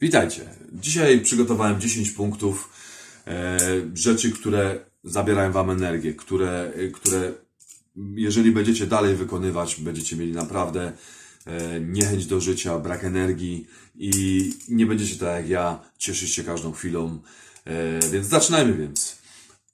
Witajcie. Dzisiaj przygotowałem 10 punktów e, rzeczy, które zabierają Wam energię, które, e, które jeżeli będziecie dalej wykonywać, będziecie mieli naprawdę e, niechęć do życia, brak energii i nie będziecie tak jak ja cieszyć się każdą chwilą. E, więc zaczynajmy więc.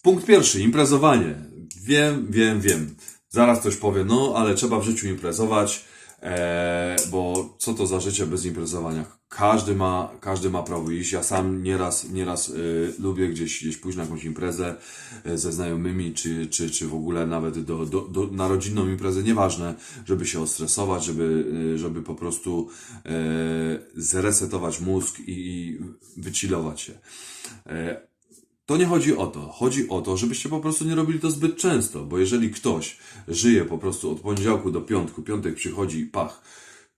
Punkt pierwszy, imprezowanie. Wiem, wiem, wiem. Zaraz ktoś powie, no ale trzeba w życiu imprezować, e, bo co to za życie bez imprezowania? Każdy ma, każdy ma prawo iść. Ja sam nieraz, nieraz y, lubię gdzieś, gdzieś pójść na jakąś imprezę y, ze znajomymi, czy, czy, czy w ogóle nawet do, do, do, na rodzinną imprezę, nieważne, żeby się ostresować, żeby, y, żeby po prostu y, zresetować mózg i, i wychillować się. E, to nie chodzi o to. Chodzi o to, żebyście po prostu nie robili to zbyt często, bo jeżeli ktoś żyje po prostu od poniedziałku do piątku, piątek przychodzi pach,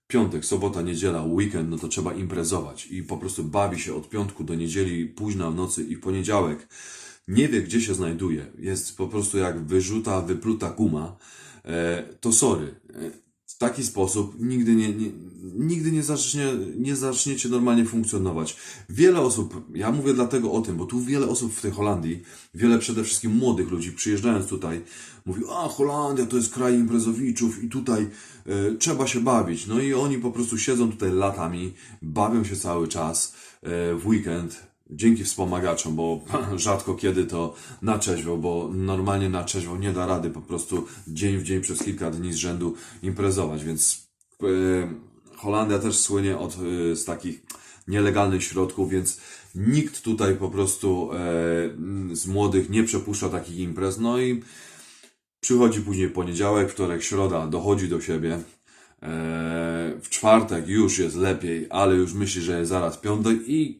piątek, sobota, niedziela, weekend, no to trzeba imprezować i po prostu bawi się od piątku do niedzieli, późna w nocy i w poniedziałek. Nie wie, gdzie się znajduje. Jest po prostu jak wyrzuta, wypluta guma. E, to sorry. W taki sposób nigdy nie, nie, nigdy nie, zacznie, nie zaczniecie normalnie funkcjonować. Wiele osób, ja mówię dlatego o tym, bo tu wiele osób w tej Holandii, wiele przede wszystkim młodych ludzi, przyjeżdżając tutaj, mówi, a Holandia to jest kraj imprezowiczów i tutaj e, trzeba się bawić. No i oni po prostu siedzą tutaj latami, bawią się cały czas e, w weekend, dzięki wspomagaczom, bo rzadko kiedy to na trzeźwo, bo normalnie na trzeźwo nie da rady po prostu dzień w dzień przez kilka dni z rzędu imprezować, więc e, Holandia też słynie od e, z takich nielegalnych środków, więc nikt tutaj po prostu e, z młodych nie przepuszcza takich imprez, no i przychodzi później poniedziałek, wtorek, środa, dochodzi do siebie, w czwartek już jest lepiej, ale już myśli, że jest zaraz piątek i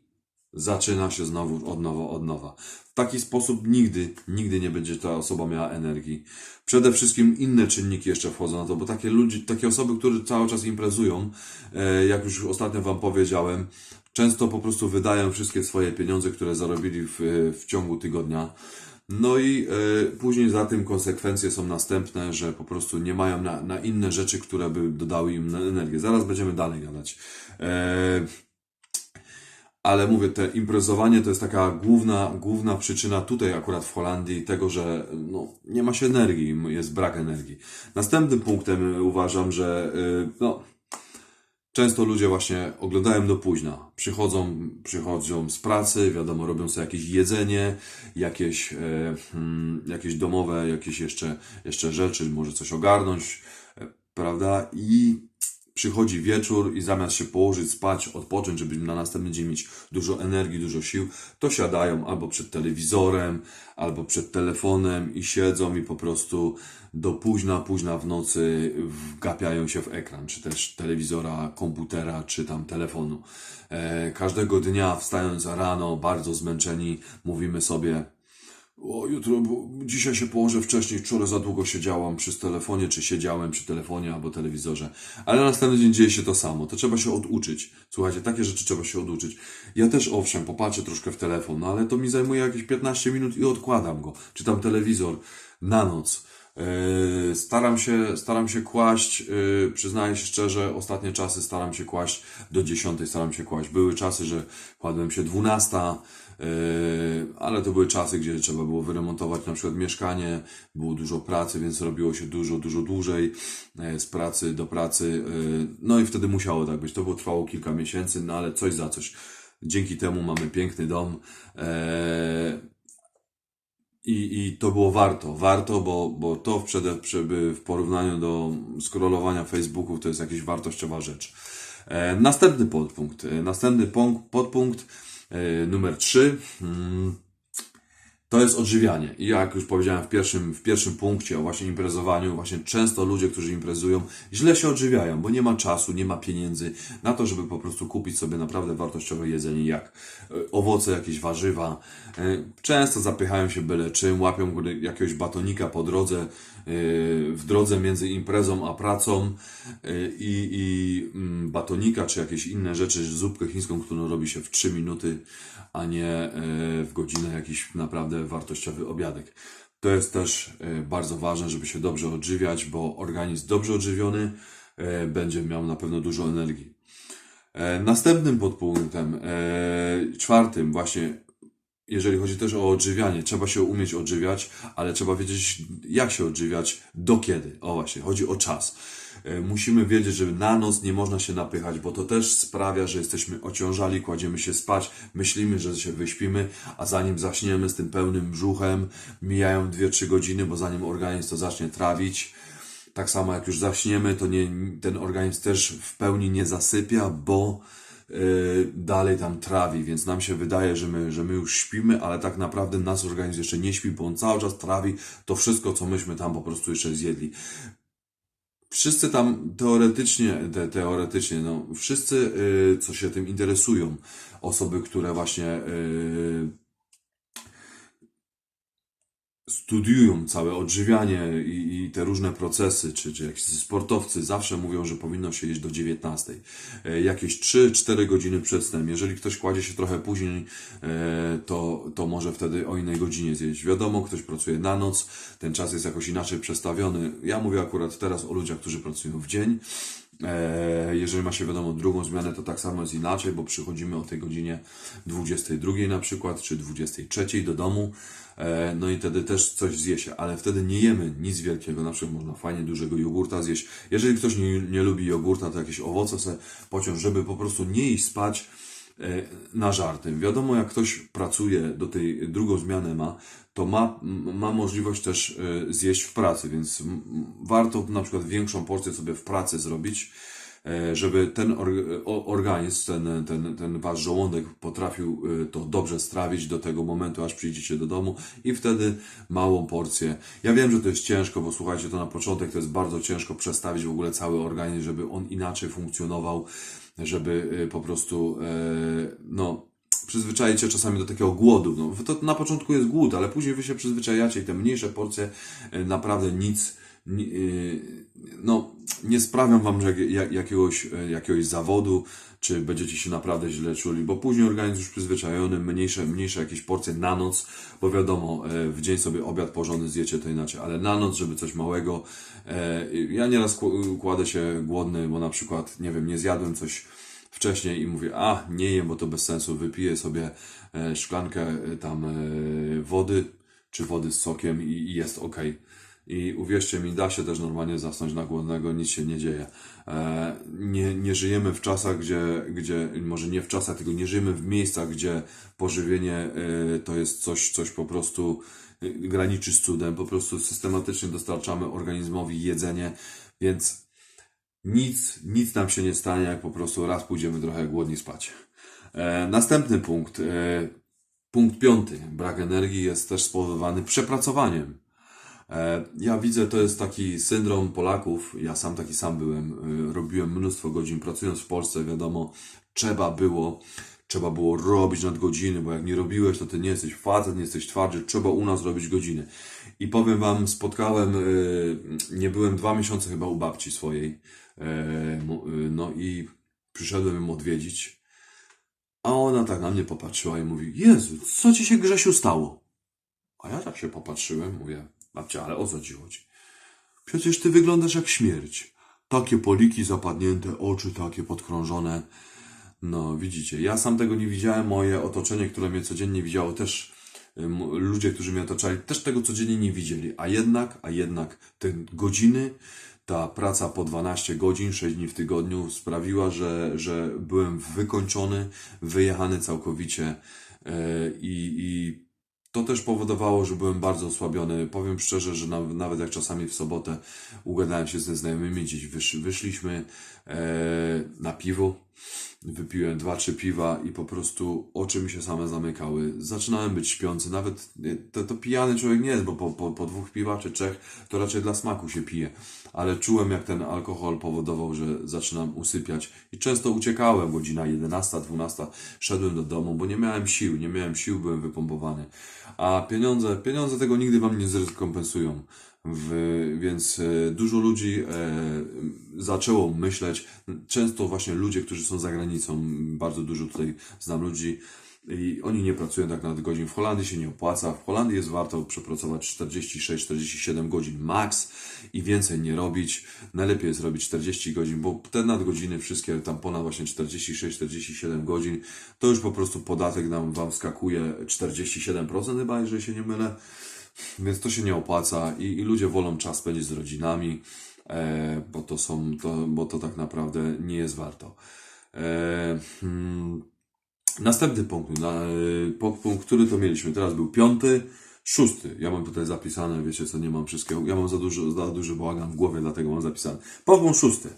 zaczyna się znowu od nowa, od nowa. W taki sposób nigdy, nigdy nie będzie ta osoba miała energii. Przede wszystkim inne czynniki jeszcze wchodzą na to, bo takie ludzi, takie osoby, które cały czas imprezują, e, jak już ostatnio Wam powiedziałem, często po prostu wydają wszystkie swoje pieniądze, które zarobili w, w ciągu tygodnia. No i e, później za tym konsekwencje są następne, że po prostu nie mają na, na inne rzeczy, które by dodały im energię. Zaraz będziemy dalej gadać. E, ale mówię, te imprezowanie to jest taka główna, główna przyczyna tutaj akurat w Holandii tego, że no, nie ma się energii, jest brak energii. Następnym punktem uważam, że y, no, często ludzie właśnie oglądają do późna. Przychodzą, przychodzą z pracy, wiadomo, robią sobie jakieś jedzenie, jakieś, e, hmm, jakieś domowe, jakieś jeszcze, jeszcze rzeczy, może coś ogarnąć, e, prawda? I przychodzi wieczór i zamiast się położyć, spać, odpocząć, żeby na następny dzień mieć dużo energii, dużo sił, to siadają albo przed telewizorem, albo przed telefonem i siedzą i po prostu do późna, późna w nocy wgapiają się w ekran, czy też telewizora, komputera, czy tam telefonu. E, każdego dnia wstając rano, bardzo zmęczeni, mówimy sobie, o, jutro, dzisiaj się położę wcześniej, wczoraj za długo siedziałam przy telefonie, czy siedziałem przy telefonie albo telewizorze. Ale na następny dzień dzieje się to samo. To trzeba się oduczyć. Słuchajcie, takie rzeczy trzeba się oduczyć. Ja też owszem, popatrzę troszkę w telefon, no ale to mi zajmuje jakieś 15 minut i odkładam go. Czytam telewizor na noc. Yy, Staram się, staram się kłaść, yy, przyznaję się szczerze, ostatnie czasy staram się kłaść do 10, staram się kłaść. Były czasy, że kładłem się 12, yy, ale to były czasy, gdzie trzeba było wyremontować na przykład mieszkanie, było dużo pracy, więc robiło się dużo, dużo dłużej yy, z pracy do pracy. yy, No i wtedy musiało tak być. To było trwało kilka miesięcy, no ale coś za coś. Dzięki temu mamy piękny dom. Yy, i, I to było warto, warto, bo, bo to przede, w porównaniu do scrollowania Facebooków to jest jakaś wartościowa rzecz. Następny podpunkt, następny punkt, podpunkt numer 3 mm, to jest odżywianie. I jak już powiedziałem w pierwszym, w pierwszym punkcie o właśnie imprezowaniu, właśnie często ludzie, którzy imprezują, źle się odżywiają, bo nie ma czasu, nie ma pieniędzy na to, żeby po prostu kupić sobie naprawdę wartościowe jedzenie, jak e, owoce, jakieś warzywa. E, Często zapychają się byle czym, łapią jakiegoś batonika po drodze, e, w drodze między imprezą a pracą i, i mm, batonika, czy jakieś inne rzeczy, zupkę chińską, którą robi się w 3 minuty, a nie w godzinę jakiś naprawdę wartościowy obiadek. To jest też e, bardzo ważne, żeby się dobrze odżywiać, bo organizm dobrze odżywiony e, będzie miał na pewno dużo energii. E, następnym podpunktem, czwartym właśnie, jeżeli chodzi też o odżywianie, trzeba się umieć odżywiać, ale trzeba wiedzieć, jak się odżywiać, do kiedy. O właśnie, chodzi o czas. E, Musimy wiedzieć, że na noc nie można się napychać, bo to też sprawia, że jesteśmy ociążali, kładziemy się spać, myślimy, że się wyśpimy, a zanim zaśniemy z tym pełnym brzuchem, mijają 2-3 godziny, bo zanim organizm to zacznie trawić, tak samo jak już zaśniemy, to nie, ten organizm też w pełni nie zasypia, bo yy, dalej tam trawi, więc nam się wydaje, że my, że my już śpimy, ale tak naprawdę nasz organizm jeszcze nie śpi, bo on cały czas trawi to wszystko, co myśmy tam po prostu jeszcze zjedli. Wszyscy tam teoretycznie, te, teoretycznie, no, wszyscy, yy, co się tym interesują, osoby, które właśnie yy, studiują całe odżywianie i, i te różne procesy, czy, czy jakieś sportowcy zawsze mówią, że powinno się jeść do 19. E, Jakieś 3-4 godziny przed snem. Jeżeli ktoś kładzie się trochę później, e, to, to może wtedy o innej godzinie zjeść. Wiadomo, ktoś pracuje na noc, ten czas jest jakoś inaczej przestawiony. Ja mówię akurat teraz o ludziach, którzy pracują w dzień. E, Jeżeli ma się wiadomo drugą zmianę, to tak samo jest inaczej, bo przychodzimy o tej godzinie 22 na przykład, czy 23 do domu, no i wtedy też coś zje się, ale wtedy nie jemy nic wielkiego, na przykład można fajnie dużego jogurta zjeść. Jeżeli ktoś nie, nie lubi jogurta, to jakieś owoce sobie pociąć, żeby po prostu nie iść spać, e, na żarty. Wiadomo, jak ktoś pracuje, do tej drugą zmianę ma, to ma, ma możliwość też e, zjeść w pracy, więc warto na przykład większą porcję sobie w pracy zrobić, e, żeby ten organizm, ten, ten, ten wasz żołądek potrafił e, to dobrze strawić do tego momentu, aż przyjdziecie do domu i wtedy małą porcję. Ja wiem, że to jest ciężko, bo słuchajcie, to na początek to jest bardzo ciężko przestawić w ogóle cały organizm, żeby on inaczej funkcjonował, żeby e, po prostu, e, no, przyzwyczaić się czasami do takiego głodu. No, to na początku jest głód, ale później wy się przyzwyczajacie i te mniejsze porcje e, naprawdę nic, ni- e, no, nie sprawią wam że jak- jakiegoś, e, jakiegoś zawodu, czy będziecie się naprawdę źle czuli, bo później organizm już przyzwyczajony, mniejsze, mniejsze jakieś porcje na noc, bo wiadomo, e, w dzień sobie obiad porządny zjecie to inaczej, ale na noc, żeby coś małego, e, ja nieraz kł- kładę się głodny, bo na przykład, nie wiem, nie zjadłem coś wcześniej i mówię, a nie jem, bo to bez sensu, wypiję sobie szklankę tam wody, czy wody z sokiem i jest ok. I uwierzcie mi, da się też normalnie zasnąć na głodnego, nic się nie dzieje. E, nie, nie żyjemy w czasach, gdzie, gdzie, może nie w czasach, tylko nie żyjemy w miejscach, gdzie pożywienie e, to jest coś, coś po prostu e, graniczy z cudem. Po prostu systematycznie dostarczamy organizmowi jedzenie, więc nic, nic nam się nie stanie, jak po prostu raz pójdziemy trochę głodni spać. Następny punkt, punkt piąty. Brak energii jest też spowodowany przepracowaniem. E, ja widzę, to jest taki syndrom Polaków. Ja sam taki sam byłem. E, robiłem mnóstwo godzin pracując w Polsce, wiadomo, trzeba było, trzeba było robić nadgodziny, bo jak nie robiłeś, to ty nie jesteś facet, nie jesteś twardy, trzeba u nas robić godziny. I powiem wam, spotkałem, e, nie byłem dwa miesiące chyba u babci swojej, no i przyszedłem ją odwiedzić, a ona tak na mnie popatrzyła i mówi, Jezu, co ci się Grzesiu stało? A ja tak się popatrzyłem, mówię, babcia, ale o co ci chodzi? Przecież ty wyglądasz jak śmierć. Takie poliki zapadnięte, oczy takie podkrążone. No, widzicie, ja sam tego nie widziałem, moje otoczenie, które mnie codziennie widziało, też ludzie, którzy mnie otaczali, też tego codziennie nie widzieli. A jednak, a jednak te godziny, ta praca po 12 godzin, 6 dni w tygodniu sprawiła, że, że byłem wykończony, wyjechany całkowicie i, i to też powodowało, że byłem bardzo osłabiony. Powiem szczerze, że na, nawet jak czasami w sobotę ugadałem się ze znajomymi, gdzieś wysz, wyszliśmy na piwo, wypiłem dwa, trzy piwa i po prostu oczy mi się same zamykały. Zaczynałem być śpiący, nawet e, to, to pijany człowiek nie jest, bo po, po, po dwóch piwach czy trzech to raczej dla smaku się pije. Ale czułem, jak ten alkohol powodował, że zaczynam usypiać i często uciekałem, godzina 11, 12, szedłem do domu, bo nie miałem sił, nie miałem sił, byłem wypompowany. A pieniądze, pieniądze tego nigdy wam nie zrekompensują. W, więc e, dużo ludzi e, zaczęło myśleć, często właśnie ludzie, którzy są za granicą, bardzo dużo tutaj znam ludzi, i oni nie pracują tak nad godzin. W Holandii się nie opłaca. W Holandii jest warto przepracować 46-47 godzin max i więcej nie robić. Najlepiej jest robić 40 godzin, bo te nadgodziny wszystkie tam ponad właśnie 46-47 godzin, to już po prostu podatek nam wam skakuje 47% chyba, jeżeli się nie mylę. Więc to się nie opłaca i, i ludzie wolą czas spędzić z rodzinami, e, bo to są, to, bo to tak naprawdę nie jest warto. E, hmm, Następny punkt, na, y, punkt, który to mieliśmy, teraz był piąty, szósty. Ja mam tutaj zapisane, wiecie co, nie mam wszystkiego, ja mam za dużo, za duży bałagan w głowie, dlatego mam zapisane. Punkt szósty.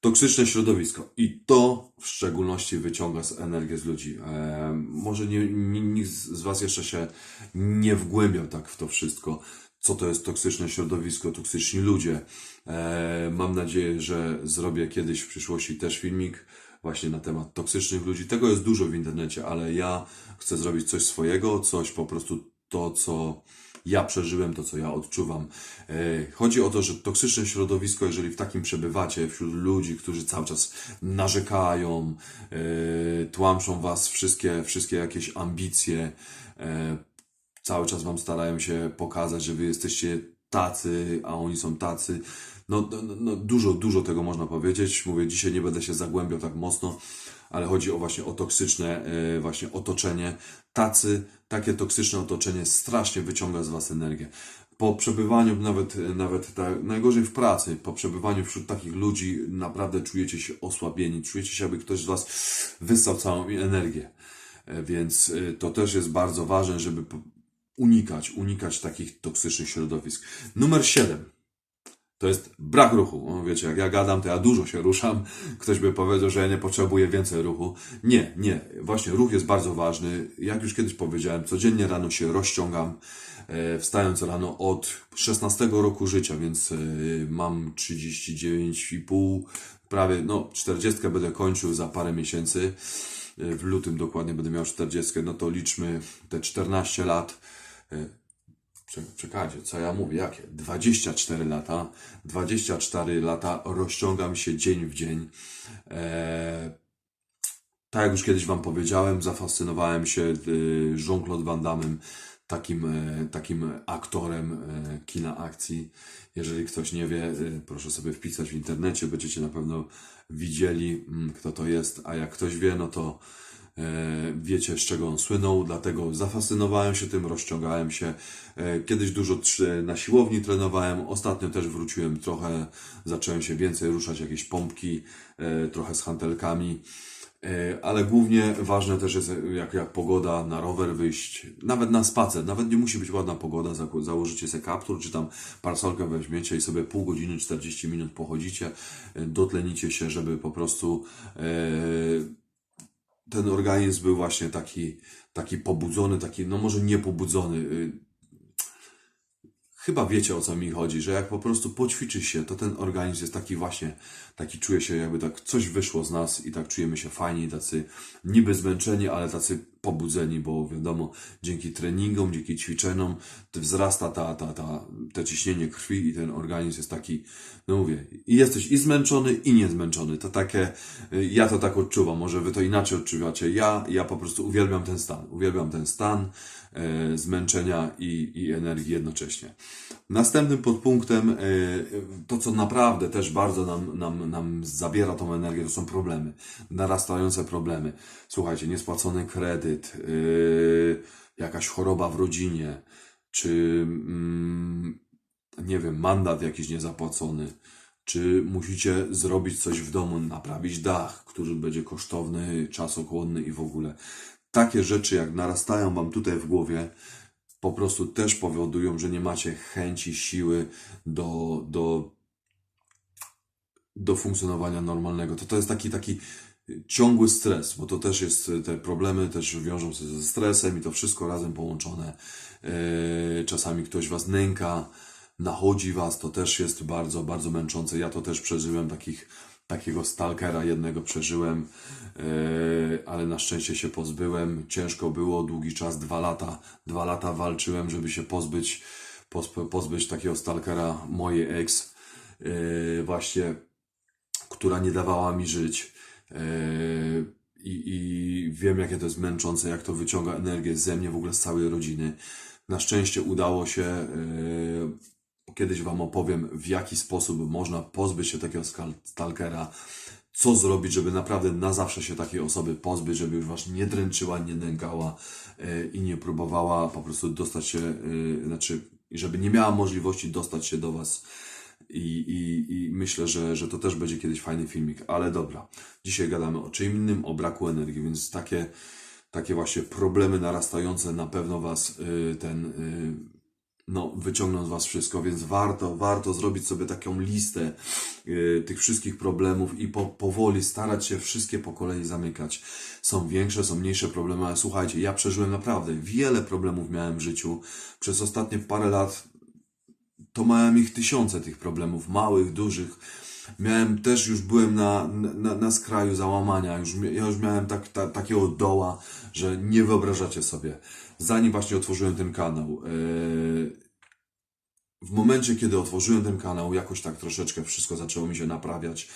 Toksyczne środowisko. I to w szczególności wyciąga energię z ludzi. E, może nie, nikt z Was jeszcze się nie wgłębiał tak w to wszystko, co to jest toksyczne środowisko, toksyczni ludzie. E, mam nadzieję, że zrobię kiedyś w przyszłości też filmik właśnie na temat toksycznych ludzi. Tego jest dużo w internecie, ale ja chcę zrobić coś swojego, coś po prostu to, co ja przeżyłem, to co ja odczuwam. E, Chodzi o to, że toksyczne środowisko, jeżeli w takim przebywacie wśród ludzi, którzy cały czas narzekają, e, tłamszą was wszystkie, wszystkie jakieś ambicje, e, cały czas wam starają się pokazać, że wy jesteście tacy, a oni są tacy. No, no, no, no dużo, dużo tego można powiedzieć. Mówię, dzisiaj nie będę się zagłębiał tak mocno, ale chodzi o właśnie o toksyczne e, właśnie otoczenie. Tacy, takie toksyczne otoczenie strasznie wyciąga z was energię. Po przebywaniu, nawet, nawet tak, najgorzej w pracy, po przebywaniu wśród takich ludzi, naprawdę czujecie się osłabieni, czujecie się, jakby ktoś z was wyssał całą energię. E, Więc e, to też jest bardzo ważne, żeby unikać, unikać takich toksycznych środowisk. Numer 7. To jest brak ruchu. Wiecie, jak ja gadam, to ja dużo się ruszam. Ktoś by powiedział, że ja nie potrzebuję więcej ruchu. Nie, nie. Właśnie ruch jest bardzo ważny. Jak już kiedyś powiedziałem, codziennie rano się rozciągam. E, wstając rano od 16 roku życia, więc e, mam 39,5, prawie, no 40 będę kończył za parę miesięcy. E, W lutym dokładnie będę miał 40, no to liczmy te 14 lat. E, Czek- Czekajcie, co ja mówię? Jakie? 24 lata. 24 lata rozciągam się dzień w dzień. Eee, tak jak już kiedyś Wam powiedziałem, zafascynowałem się y, Jean-Claude Van Damme, takim, e, takim aktorem e, kina akcji. Jeżeli ktoś nie wie, proszę sobie wpisać w internecie, będziecie na pewno widzieli, mm, kto to jest, a jak ktoś wie, no to e, wiecie, z czego on słynął, dlatego zafascynowałem się tym, rozciągałem się. E, Kiedyś dużo na siłowni trenowałem, ostatnio też wróciłem trochę, zacząłem się więcej ruszać, jakieś pompki, e, trochę z hantelkami. E, Ale głównie ważne też jest, jak, jak pogoda, na rower wyjść, nawet na spacer, nawet nie musi być ładna pogoda, założycie sobie kaptur, czy tam parasolkę weźmiecie i sobie pół godziny, 40 minut pochodzicie, e, dotlenicie się, żeby po prostu e, ten organizm był właśnie taki, taki pobudzony, taki, no może nie pobudzony. y, Chyba wiecie o co mi chodzi, że jak po prostu poćwiczy się, to ten organizm jest taki właśnie, taki czuje się jakby tak coś wyszło z nas i tak czujemy się fajni, tacy niby zmęczeni, ale tacy pobudzeni, bo wiadomo, dzięki treningom, dzięki ćwiczeniom to wzrasta ta, ta, ta, te ciśnienie krwi i ten organizm jest taki, no mówię, i jesteś i zmęczony, i niezmęczony. To takie, y, ja to tak odczuwam, może wy to inaczej odczuwacie. Ja, ja po prostu uwielbiam ten stan, uwielbiam ten stan zmęczenia i, i energii jednocześnie. Następnym podpunktem, e, to co naprawdę też bardzo nam, nam, nam zabiera tą energię, to są problemy, narastające problemy. Słuchajcie, niespłacony kredyt, yy, jakaś choroba w rodzinie, czy mm, nie wiem, mandat jakiś niezapłacony, czy musicie zrobić coś w domu, naprawić dach, który będzie kosztowny, czasochłonny i w ogóle. Takie rzeczy, jak narastają Wam tutaj w głowie, po prostu też powodują, że nie macie chęci, siły do, do, do funkcjonowania normalnego. To to jest taki, taki ciągły stres, bo to też jest, te problemy też wiążą się ze stresem i to wszystko razem połączone. Yy, Czasami ktoś was nęka, nachodzi was, to też jest bardzo, bardzo męczące. Ja to też przeżyłem, takich, takiego stalkera jednego przeżyłem, yy, ale na szczęście się pozbyłem. Ciężko było, długi czas, dwa lata, dwa lata walczyłem, żeby się pozbyć pozb- pozbyć takiego stalkera mojej ex, yy, właśnie, która nie dawała mi żyć. Yy, i, I wiem, jakie to jest męczące, jak to wyciąga energię ze mnie, w ogóle z całej rodziny. Na szczęście udało się. Kiedyś Wam opowiem, w jaki sposób można pozbyć się takiego stalkera. Co zrobić, żeby naprawdę na zawsze się takiej osoby pozbyć, żeby już Was nie dręczyła, nie nękała yy, i nie próbowała po prostu dostać się, yy, znaczy, żeby nie miała możliwości dostać się do Was. I, i, I myślę, że, że to też będzie kiedyś fajny filmik, ale dobra. Dzisiaj gadamy o czym innym, o braku energii, więc takie, takie właśnie problemy narastające na pewno Was y, ten, no, wyciągną z Was wszystko, więc warto, warto zrobić sobie taką listę y, tych wszystkich problemów i po, powoli starać się wszystkie po kolei zamykać. Są większe, są mniejsze problemy, ale słuchajcie, ja przeżyłem naprawdę wiele problemów miałem w życiu. Przez ostatnie parę lat to miałem ich tysiące tych problemów, małych, dużych. Miałem też, już byłem na, na, na skraju załamania, już, ja już miałem tak, ta, takiego doła, że nie wyobrażacie sobie. Zanim właśnie otworzyłem ten kanał, yy, w momencie, kiedy otworzyłem ten kanał, jakoś tak troszeczkę wszystko zaczęło mi się naprawiać.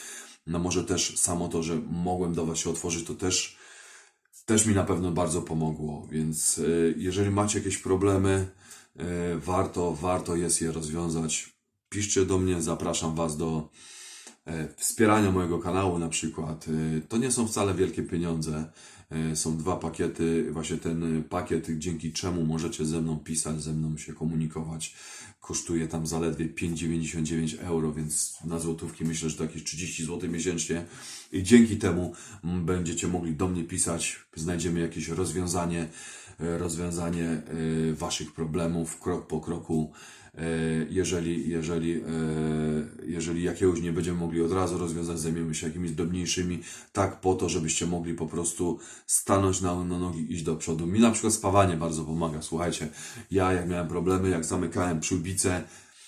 No może też samo to, że mogłem do Was się otworzyć, to też, też mi na pewno bardzo pomogło. Więc yy, jeżeli macie jakieś problemy, yy, warto, warto jest je rozwiązać. Piszcie do mnie, zapraszam Was do e, wspierania mojego kanału na przykład. E, To nie są wcale wielkie pieniądze. E, Są dwa pakiety, właśnie ten e, pakiet, dzięki czemu możecie ze mną pisać, ze mną się komunikować. Kosztuje tam zaledwie 5,99 euro, więc na złotówki myślę, że to jakieś 30 zł miesięcznie. I dzięki temu będziecie mogli do mnie pisać, znajdziemy jakieś rozwiązanie, e, rozwiązanie waszych problemów krok po kroku. E, Jeżeli, jeżeli, e, jeżeli jakiegoś nie będziemy mogli od razu rozwiązać, zajmiemy się jakimiś drobniejszymi, tak po to, żebyście mogli po prostu stanąć na, na nogi, iść do przodu. Mi na przykład spawanie bardzo pomaga. Słuchajcie, ja jak miałem problemy, jak zamykałem przyłbicę,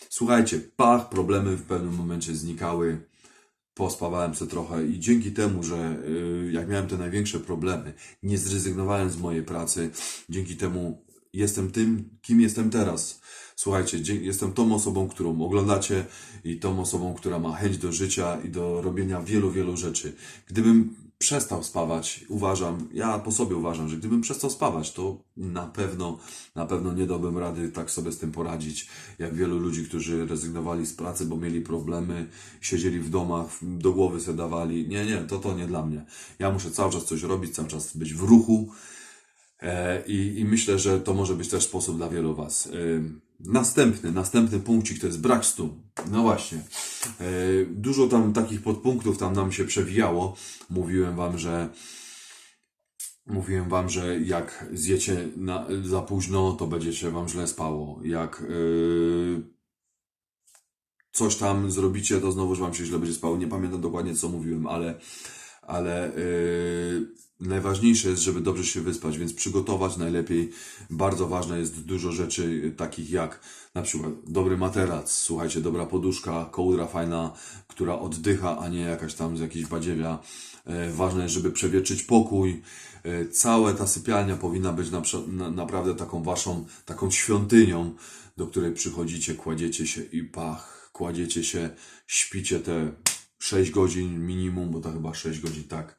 słuchajcie, pach, problemy w pewnym momencie znikały pospawałem sobie trochę i dzięki temu, że y, jak miałem te największe problemy, nie zrezygnowałem z mojej pracy, dzięki temu jestem tym, kim jestem teraz. Słuchajcie, jestem tą osobą, którą oglądacie i tą osobą, która ma chęć do życia i do robienia wielu, wielu rzeczy. Gdybym przestał spawać, uważam, ja po sobie uważam, że gdybym przestał spawać, to na pewno, na pewno nie dałbym rady tak sobie z tym poradzić, jak wielu ludzi, którzy rezygnowali z pracy, bo mieli problemy, siedzieli w domach, do głowy sobie dawali. Nie, nie, to to nie dla mnie. Ja muszę cały czas coś robić, cały czas być w ruchu, I, I myślę, że to może być też sposób dla wielu Was. E, Następny, następny punkcik to jest brak. No właśnie. E, Dużo tam takich podpunktów tam nam się przewijało. Mówiłem Wam, że Mówiłem wam, że jak zjecie na, za późno, to będzie się wam źle spało. Jak coś tam zrobicie, to znowuż wam się źle będzie spało. Nie pamiętam dokładnie, co mówiłem, ale, ale yy, najważniejsze jest, żeby dobrze się wyspać, więc przygotować najlepiej. Bardzo ważne jest dużo rzeczy takich jak na przykład dobry materac, słuchajcie, dobra poduszka, kołdra fajna, która oddycha, a nie jakaś tam z jakiejś badziewia. E, Ważne jest, żeby przewietrzyć pokój. E, Cała ta sypialnia powinna być na, na, naprawdę taką waszą, taką świątynią, do której przychodzicie, kładziecie się i pach, kładziecie się, śpicie te 6 godzin minimum, bo to chyba 6 godzin, tak.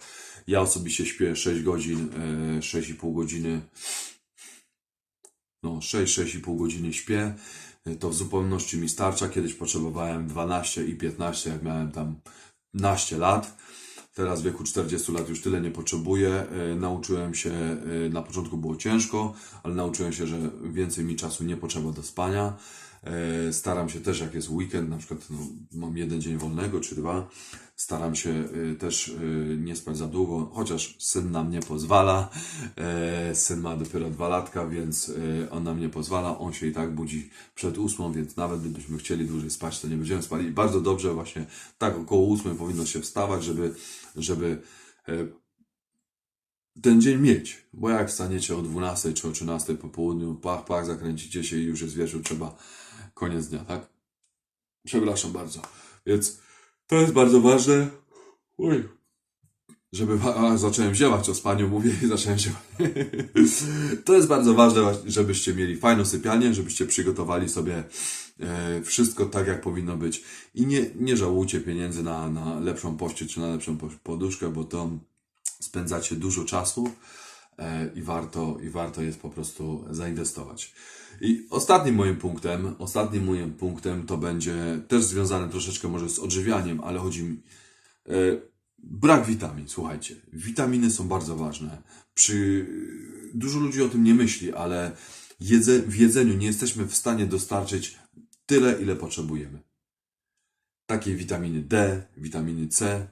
Ja osobiście śpię 6 godzin, e, 6,5 godziny no 6-6,5 godziny śpię. To w zupełności mi starcza. Kiedyś potrzebowałem 12 i 15, jak miałem tam naście lat. Teraz w wieku 40 lat już tyle nie potrzebuję. E, Nauczyłem się, e, na początku było ciężko, ale nauczyłem się, że więcej mi czasu nie potrzeba do spania. E, Staram się też, jak jest weekend, na przykład no, mam jeden dzień wolnego czy dwa, staram się e, też e, nie spać za długo, chociaż syn nam nie pozwala. Syn ma dopiero dwa latka, więc on nam nie pozwala. On się i tak budzi przed ósmą, więc nawet gdybyśmy chcieli dłużej spać, to nie będziemy spali. Bardzo dobrze właśnie tak około ósmej powinno się wstawać, żeby, żeby ten dzień mieć. Bo jak wstaniecie o 12 czy o 13 po południu, pach, pach, zakręcicie się i już jest wieczór, trzeba koniec dnia, tak? Przepraszam bardzo. Więc to jest bardzo ważne. Oj. żeby, a, zacząłem ziewać, o spaniu mówię i zacząłem ziewać. to jest bardzo ważne, żebyście mieli fajną sypialnię, żebyście przygotowali sobie e, wszystko tak, jak powinno być. I nie, nie żałujcie pieniędzy na, na lepszą pościel czy na lepszą po- poduszkę, bo to spędzacie dużo czasu e, i warto, i warto jest po prostu zainwestować. I ostatnim moim punktem, ostatnim moim punktem to będzie też związane troszeczkę może z odżywianiem, ale chodzi mi e, brak witamin. Słuchajcie, witaminy są bardzo ważne. Przy dużo ludzi o tym nie myśli, ale jedze, w jedzeniu nie jesteśmy w stanie dostarczyć tyle, ile potrzebujemy. Takie witaminy D, witaminy C,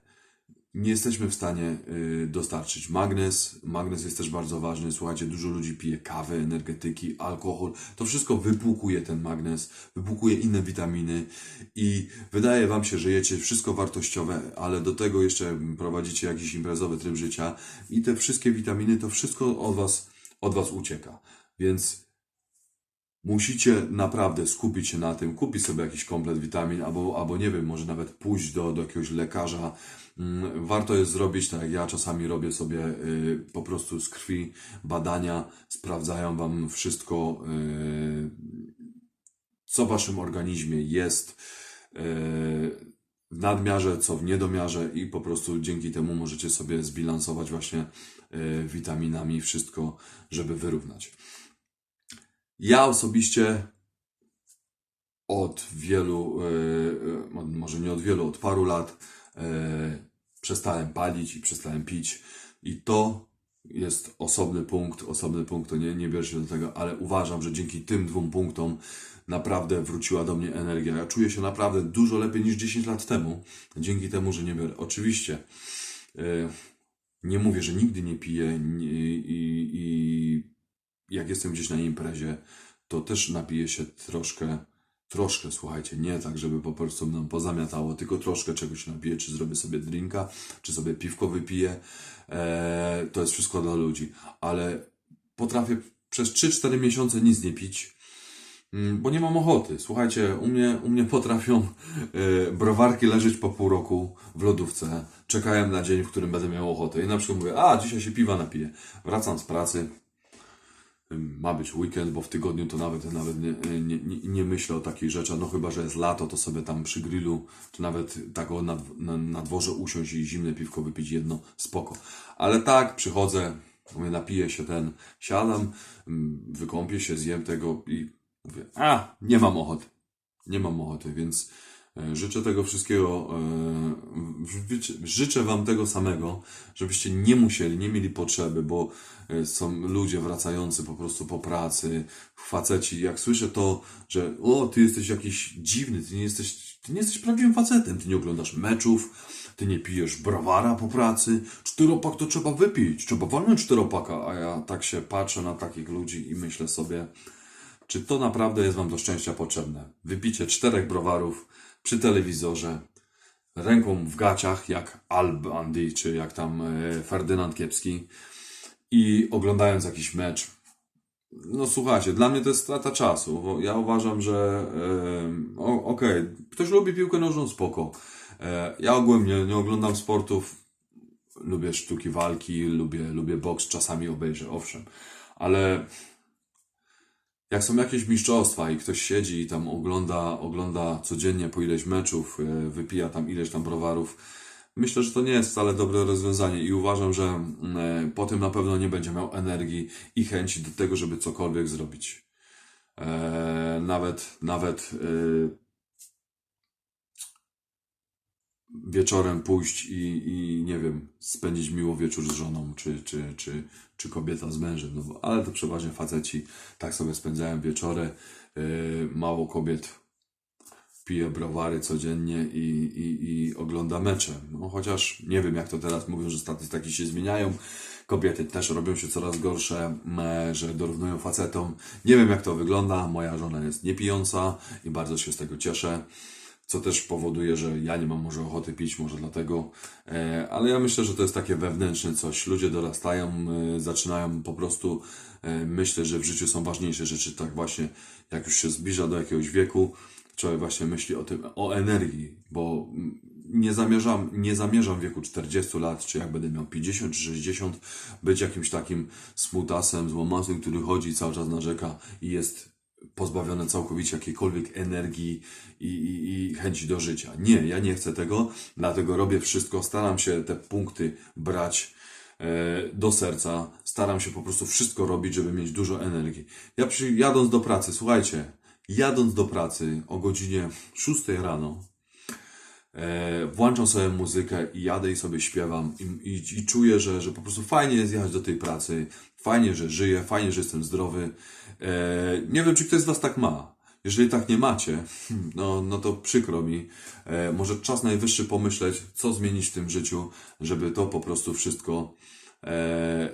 nie jesteśmy w stanie y, dostarczyć magnez. Magnez jest też bardzo ważny. Słuchajcie, dużo ludzi pije kawę, energetyki, alkohol. To wszystko wypłukuje ten magnez, wypłukuje inne witaminy i wydaje Wam się, że jecie wszystko wartościowe, ale do tego jeszcze prowadzicie jakiś imprezowy tryb życia i te wszystkie witaminy, to wszystko od Was, od was ucieka. Więc musicie naprawdę skupić się na tym, kupić sobie jakiś komplet witamin, albo, albo nie wiem, może nawet pójść do, do jakiegoś lekarza. Mm, Warto jest zrobić, tak jak ja czasami robię sobie y, po prostu z krwi badania, sprawdzają Wam wszystko, y, co w Waszym organizmie jest y, w nadmiarze, co w niedomiarze i po prostu dzięki temu możecie sobie zbilansować właśnie witaminami wszystko, żeby wyrównać. Ja osobiście od wielu, e, e, może nie od wielu, od paru lat e, przestałem palić i przestałem pić. I to jest osobny punkt, osobny punkt, to nie, nie bierze się do tego, ale uważam, że dzięki tym dwóm punktom naprawdę wróciła do mnie energia. Ja czuję się naprawdę dużo lepiej niż 10 lat temu, dzięki temu, że nie biorę. Oczywiście nie mówię, że nigdy nie piję nie- i, i jak jestem gdzieś na imprezie, to też napiję się troszkę, troszkę, słuchajcie, nie tak, żeby po prostu mną pozamiatało, tylko troszkę czegoś napiję, czy zrobię sobie drinka, czy sobie piwko wypiję. Eee, to jest wszystko dla ludzi, ale potrafię przez 3-4 miesiące nic nie pić, mm, bo nie mam ochoty. Słuchajcie, u mnie, u mnie potrafią e, browarki leżeć po pół roku w lodówce, czekają na dzień, w którym będę miał ochotę. I na przykład mówię, a dzisiaj się piwa napiję. Wracam z pracy, ma być weekend, bo w tygodniu to nawet, nawet nie, nie, nie, myślę o takich rzeczach, no chyba, że jest lato, to sobie tam przy grillu, czy nawet tak o na, na, na dworze usiąść i zimne piwko wypić jedno, spoko. Ale tak, przychodzę, mówię, napiję się ten, siadam, mm, wykąpię się, zjem tego i mówię, a, nie mam ochoty. Nie mam ochoty, więc życzę tego wszystkiego, e, życzę- życzę Wam tego samego, żebyście nie musieli, nie mieli potrzeby, bo e, są ludzie wracający po prostu po pracy, faceci, jak słyszę to, że o, Ty jesteś jakiś dziwny, Ty nie jesteś, ty nie jesteś prawdziwym facetem, Ty nie oglądasz meczów, Ty nie pijesz browara po pracy, czteropak to trzeba wypić, trzeba walnąć czteropaka, a ja tak się patrzę na takich ludzi i myślę sobie, czy to naprawdę jest Wam do szczęścia potrzebne? Wypicie czterech browarów przy telewizorze, ręką w gaciach, jak Al Bundy, czy jak tam e, Ferdynand Kiepski i oglądając jakiś mecz. No słuchajcie, dla mnie to jest strata czasu. bo Ja uważam, że o- okej, ktoś lubi piłkę nożną, spoko. E, ja ogólnie nie oglądam sportów, lubię sztuki walki, lubię, lubię boks, czasami obejrzę, owszem, ale jak są jakieś mistrzostwa i ktoś siedzi i tam ogląda, ogląda codziennie po ileś meczów, e, wypija tam ileś tam browarów, myślę, że to nie jest wcale dobre rozwiązanie i uważam, że mm, e, po tym na pewno nie będzie miał energii i chęci do tego, żeby cokolwiek zrobić. E, nawet, nawet e, wieczorem pójść i, i nie wiem, spędzić miło wieczór z żoną, czy, czy, czy, czy kobieta z mężem, no bo, ale to przeważnie faceci tak sobie spędzają wieczory. Yy, mało kobiet pije browary codziennie i, i, i ogląda mecze. No chociaż nie wiem, jak to teraz mówią, że statystyki się zmieniają. Kobiety też robią się coraz gorsze, że dorównują facetom. Nie wiem, jak to wygląda. Moja żona jest niepijąca i bardzo się z tego cieszę co też powoduje, że ja nie mam może ochoty pić, może dlatego, e, ale ja myślę, że to jest takie wewnętrzne coś. Ludzie dorastają, e, zaczynają po prostu e, myśleć, że w życiu są ważniejsze rzeczy, tak właśnie jak już się zbliża do jakiegoś wieku, człowiek właśnie myśli o tym, o energii, bo nie zamierzam, nie zamierzam w wieku 40 lat, czy jak będę miał 50 czy 60, być jakimś takim smutasem, złomasem, który chodzi cały czas narzeka i jest pozbawiony całkowicie jakiejkolwiek energii i, i, i chęci do życia. Nie, ja nie chcę tego, dlatego robię wszystko, staram się te punkty brać e, do serca, staram się po prostu wszystko robić, żeby mieć dużo energii. Ja przy, jadąc do pracy, słuchajcie, jadąc do pracy o godzinie 6 rano, włączam sobie muzykę i jadę i sobie śpiewam i, i, i czuję, że, że po prostu fajnie jest jechać do tej pracy, fajnie, że żyję, fajnie, że jestem zdrowy. E, nie wiem, czy ktoś z Was tak ma. Jeżeli tak nie macie, no, no to przykro mi. E, może czas najwyższy pomyśleć, co zmienić w tym życiu, żeby to po prostu wszystko e,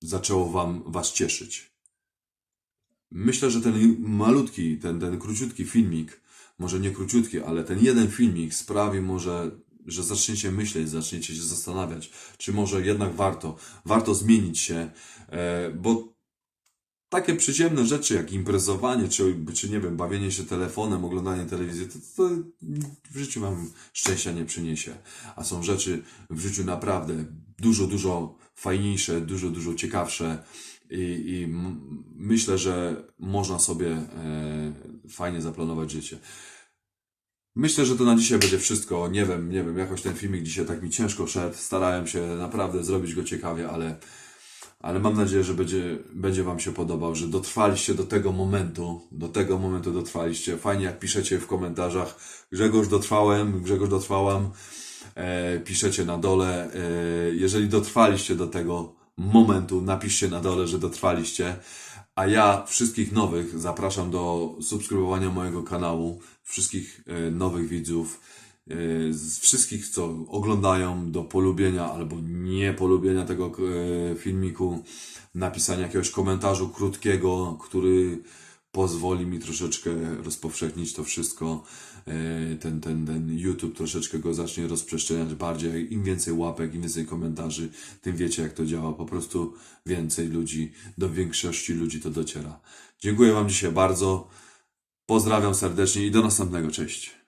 zaczęło wam, Was cieszyć. Myślę, że ten malutki, ten, ten króciutki filmik, może nie króciutki, ale ten jeden filmik sprawi może, że zaczniecie myśleć, zaczniecie się zastanawiać, czy może jednak warto, warto zmienić się, e, bo takie przyziemne rzeczy jak imprezowanie, czy, czy nie wiem, bawienie się telefonem, oglądanie telewizji, to, to w życiu wam szczęścia nie przyniesie. A są rzeczy w życiu naprawdę dużo, dużo fajniejsze, dużo, dużo ciekawsze i, i myślę, że można sobie e, fajnie zaplanować życie. Myślę, że to na dzisiaj będzie wszystko. Nie wiem, nie wiem, jakoś ten filmik dzisiaj tak mi ciężko szedł. Starałem się naprawdę zrobić go ciekawie, ale ale mam nadzieję, że będzie, będzie Wam się podobał, że dotrwaliście do tego momentu, do tego momentu dotrwaliście. Fajnie jak piszecie w komentarzach, Grzegorz dotrwałem, Grzegorz dotrwałam, e, piszecie na dole. E, jeżeli dotrwaliście do tego momentu, napiszcie na dole, że dotrwaliście. A ja wszystkich nowych zapraszam do subskrybowania mojego kanału, wszystkich e, nowych widzów, e, wszystkich, co oglądają, do polubienia albo nie polubienia tego e, filmiku, napisania jakiegoś komentarzu krótkiego, który pozwoli mi troszeczkę rozpowszechnić to wszystko. E, Ten, ten, ten YouTube troszeczkę go zacznie rozprzestrzeniać bardziej. Im więcej łapek, im więcej komentarzy, tym wiecie, jak to działa. Po prostu więcej ludzi, do większości ludzi to dociera. Dziękuję Wam dzisiaj bardzo. Pozdrawiam serdecznie i do następnego. Cześć.